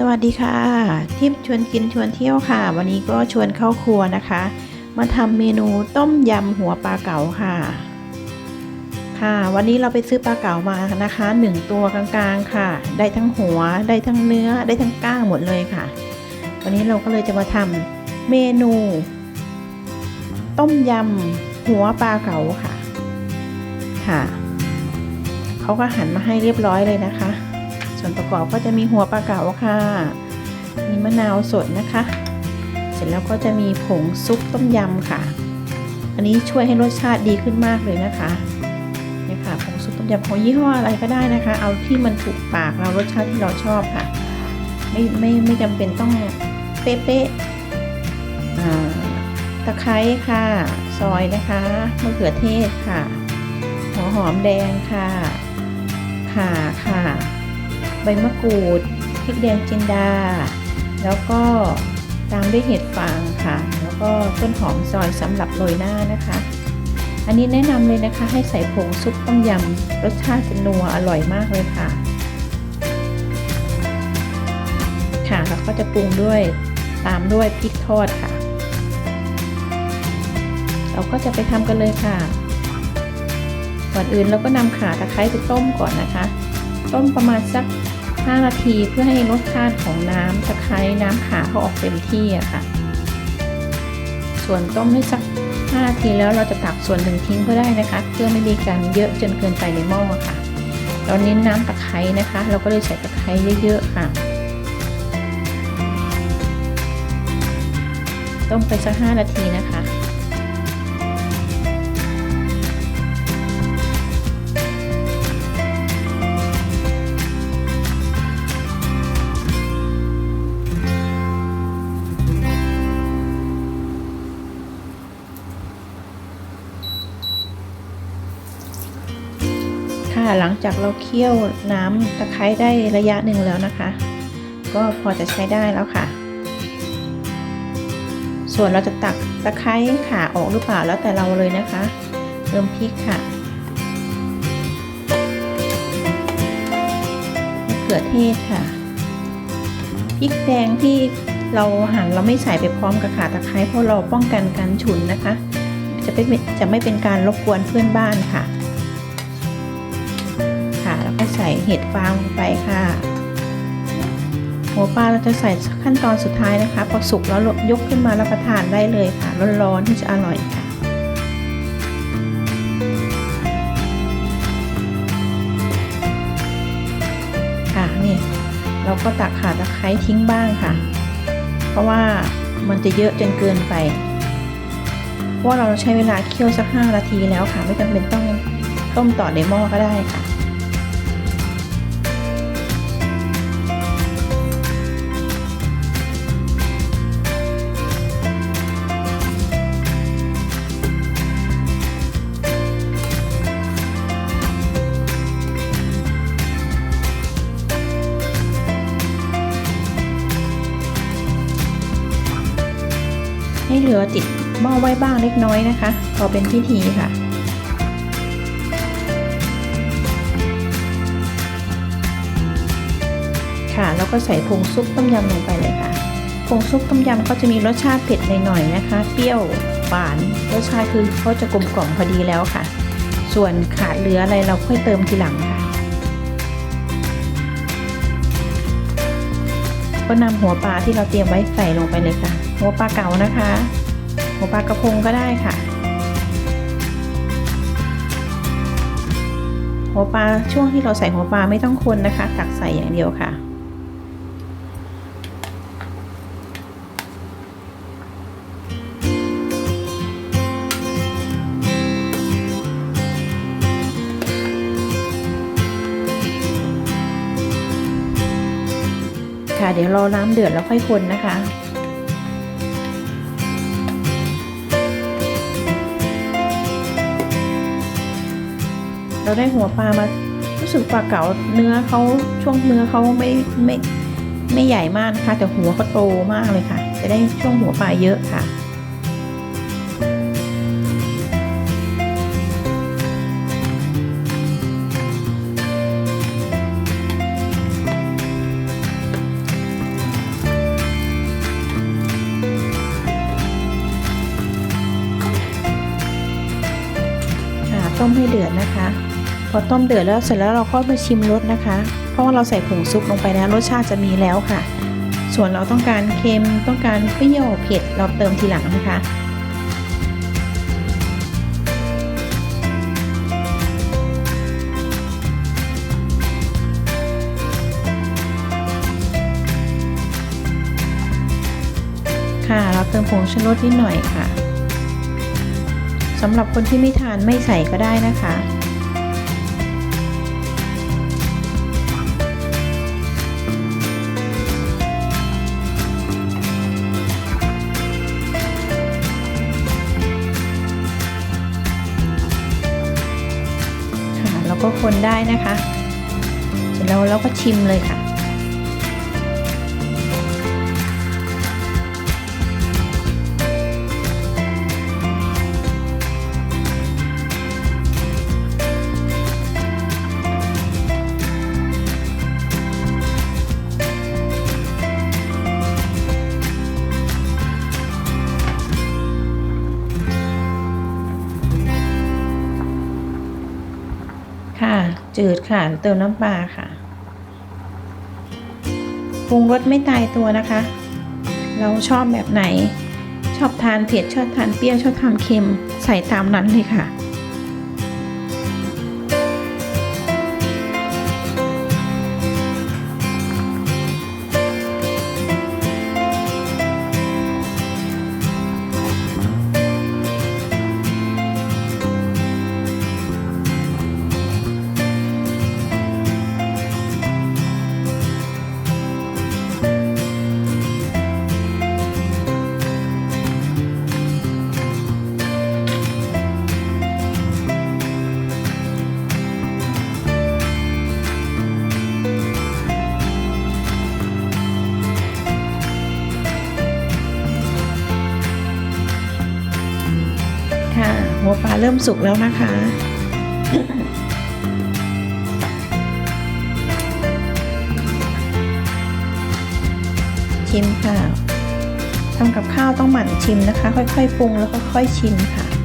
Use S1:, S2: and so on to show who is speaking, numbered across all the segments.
S1: สวัสดีค่ะทิพชวนกินชวนเที่ยวค่ะ วันนี้ก็ชวนเข้าครัวนะคะ มาทำเมนูต้มยำหัวปลาเก๋าค่ะ ค่ะ วันนี้เราไปซื้อปลาเก๋ามานะคะหนึ่งตัวกลางๆค่ะ ได้ทั้งหัวได้ทั้งเนื้อได้ทั้งก้างหมดเลยค่ะ วันนี้เราก็เลยจะมาทำเมนู ต้มยำหัวปลาเก๋าค่ะ ค่ะเขาก็หันมาให้เรียบร้อยเลยนะคะ ส่วนประกอบก็จะมีหัวปลาเก๋าค่ะ มีมะนาวสดนะคะ เสร็จแล้วก็จะมีผงซุปต้มยำค่ะ อันนี้ช่วยให้รสชาติดีขึ้นมากเลยนะคะเนี่ยค่ะผงซุปต้มยำของยี่ห้ออะไรก็ได้นะคะ เอาที่มันถูกปากเรารสชาติที่เราชอบค่ะ ไม่ไม่ไม่จำเป็นต้องเป๊ะๆตะไคร้ค่ะ ซอยนะคะมะเขือเทศค่ะ หัวหอมแดงค่ะข่าค่ะ มะกรูดพริกแดงจินดา แล้วก็ตามด้วยเห็ดฟางค่ะ แล้วก็ต้นหอมซอยสำหรับโรยหน้านะคะ อันนี้แนะนำเลยนะคะ ให้ใส่ผงซุปต้มยำรสชาติจะนัวอร่อยมากเลยค่ะ ค่ะแล้วก็จะปรุงด้วยตามด้วยพริกทอดค่ะ เราก็จะไปทำกันเลยค่ะก่อนอื่นเราก็นำขาตะไคร้ไปต้มก่อนนะคะ ต้มประมาณสัก 5 นาทีเพื่อให้รสชาติของน้ำตะไคร้น้ำขาเขาออกเต็มที่อะค่ะ ส่วนต้มได้สัก 5 นาทีแล้วเราจะตักส่วนหนึ่งทิ้งก็ได้นะคะ เพื่อไม่มีการเยอะจนเกินไปในหม้อค่ะ เราเน้นน้ำตะไคร้นะคะ เราก็เลยใส่ตะไคร้เยอะๆค่ะต้มไปสัก 5 นาทีนะคะ ค่ะ หลังจากเราเคี่ยวน้ำตะไคร้ได้ระยะหนึ่งแล้วนะคะ ก็พอจะใช้ได้แล้วค่ะ ส่วนเราจะตักตะไคร้ขาออกหรือเปล่าแล้วแต่เราเลยนะคะเริ่มพริกค่ะมะเขือเทศค่ะพริกแดงที่เราหั่นเราไม่ใส่ไปพร้อมกับขาตะไคร้เพราะเราป้องกันการฉุนนะคะ จะไม่จะไม่เป็นการรบกวนเพื่อนบ้านค่ะ ใส่เห็ดฟางลงไปค่ะ หัวปลาเราจะใส่ขั้นตอนสุดท้ายนะคะพอสุกแล้วยกขึ้นมารับประทานได้เลยค่ะ ร้อนๆที่จะอร่อยค่ะค่ะนี่เราก็ตักขาตะไคร้ทิ้งบ้างค่ะ เพราะว่ามันจะเยอะจนเกินไปเพราะว่าเราใช้เวลาเคี่ยวสักห้านาทีแล้วค่ะ ไม่จำเป็นต้องต้มต่อในหม้อก็ได้ค่ะ ให้เหลือติดหม้อไว้บ้างเล็กน้อยนะคะ พอเป็นพิธีค่ะค่ะแล้วก็ใส่ผงซุปต้มยำลงไปเลยค่ะผงซุปต้มยำก็จะมีรสชาติเผ็ดหน่อยๆนะคะ เปรี้ยวหวานรสชาติคือเขาจะกลมกล่อมพอดีแล้วค่ะ ส่วนขาดเหลืออะไรเราค่อยเติมทีหลังค่ะ ก็นำหัวปลาที่เราเตรียมไว้ใส่ลงไปเลยค่ะ หัวปลาเก๋านะคะ หัวปลากระพงก็ได้ค่ะ หัวปลาช่วงที่เราใส่หัวปลาไม่ต้องคนนะคะ ตักใส่อย่างเดียวค่ะ เดี๋ยวรอน้ำเดือดแล้วค่อยคนนะคะ เราได้หัวปลามารู้สึกปลาเก๋าเนื้อเขาช่วงเนื้อเขาไม่ไม่ไม่ใหญ่มากนะคะแต่หัวเขาโตมากเลยค่ะ จะได้ช่วงหัวปลาเยอะค่ะ ให้เดือดนะคะ พอต้มเดือดแล้วเสร็จแล้วเราก็มาชิมรสนะคะ เพราะว่าเราใส่ผงซุปลงไปแล้วรสชาติจะมีแล้วค่ะ ส่วนเราต้องการเค็มต้องการเปรี้ยวเผ็ดเราเติมทีหลังนะคะค่ะ เราเติมผงชูรสนิดหน่อยค่ะ สำหรับคนที่ไม่ทานไม่ใส่ก็ได้นะคะ ค่ะแล้วก็คนได้นะคะ เสร็จแล้วเราก็ชิมเลยค่ะ จืดค่ะ เติมน้ำปลาค่ะปรุงรสไม่ตายตัวนะคะ เราชอบแบบไหน ชอบทานเผ็ดชอบทานเปรี้ยวชอบทานเค็มใส่ตามนั้นเลยค่ะค่ะ เริ่มสุกแล้วนะคะ ชิมค่ะทำกับข้าวต้องหมั่นชิมนะคะ ค่อยๆปรุงแล้วค่อยๆชิมค่ะ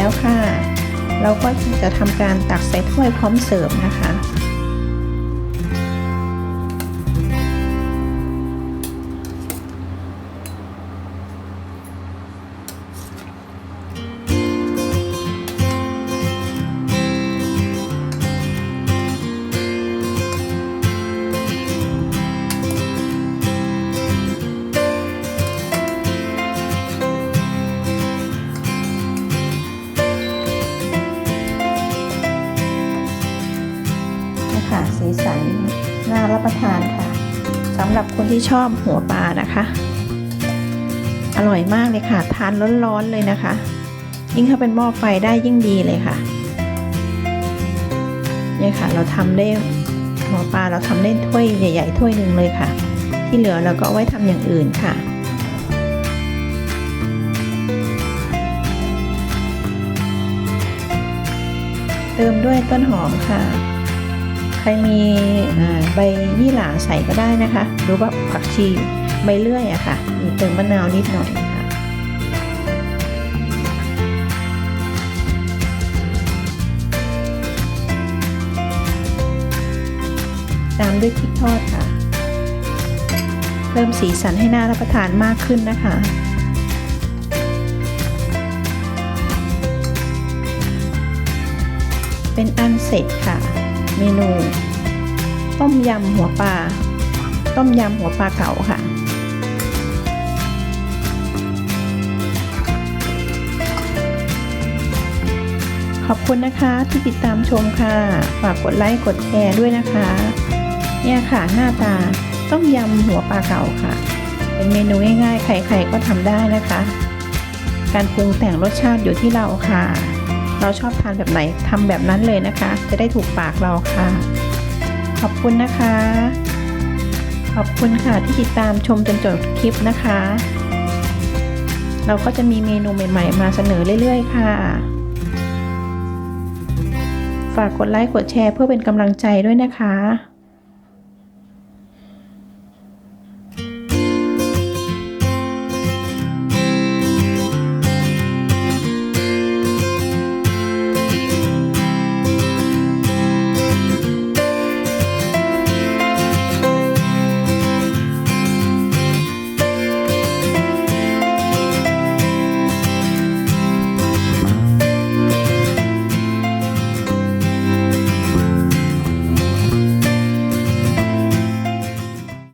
S1: แล้วค่ะ เราก็จะทำการตักใส่ถ้วยพร้อมเสิร์ฟนะคะนะคะ สำหรับคนที่ชอบหัวปลานะคะ อร่อยมากเลยค่ะ ทานร้อนๆเลยนะคะ ยิ่งถ้าเป็นหม้อไฟได้ยิ่งดีเลยค่ะเนี่ยค่ะ เราทำได้หัวปลาเราทำได้ถ้วยใหญ่ ๆ ถ้วยหนึ่งเลยค่ะ ที่เหลือเราก็ไว้ทำอย่างอื่นค่ะเติมด้วยต้นหอมค่ะ ใครมีใบยี่หร่าใส่ก็ได้นะคะ หรือว่าผักชีใบเลื่อยอะค่ะเติมมะนาวนิดหน่อยค่ะตามด้วยพริกทอดค่ะ เพิ่มสีสันให้น่ารับประทานมากขึ้นนะคะเป็นอันเสร็จค่ะ เมนู ต้มยำหัวปลา ต้มยำหัวปลาเก๋าค่ะ ขอบคุณนะคะที่ติดตามชมค่ะ ฝากกดไลค์กดแชร์ด้วยนะคะ เนี่ยค่ะหน้าตาต้มยำหัวปลาเก๋าค่ะ เป็นเมนูง่ายๆ ใครๆก็ทำได้นะคะ การปรุงแต่งรสชาติอยู่ที่เราค่ะ เราชอบทานแบบไหนทำแบบนั้นเลยนะคะ จะได้ถูกปากเราค่ะ ขอบคุณนะคะ ขอบคุณค่ะที่ติดตามชมจนจบคลิปนะคะ เราก็จะมีเมนูใหม่ ๆ มาเสนอเรื่อยๆ ค่ะ ฝากกดไลค์กดแชร์เพื่อเป็นกำลังใจด้วยนะคะ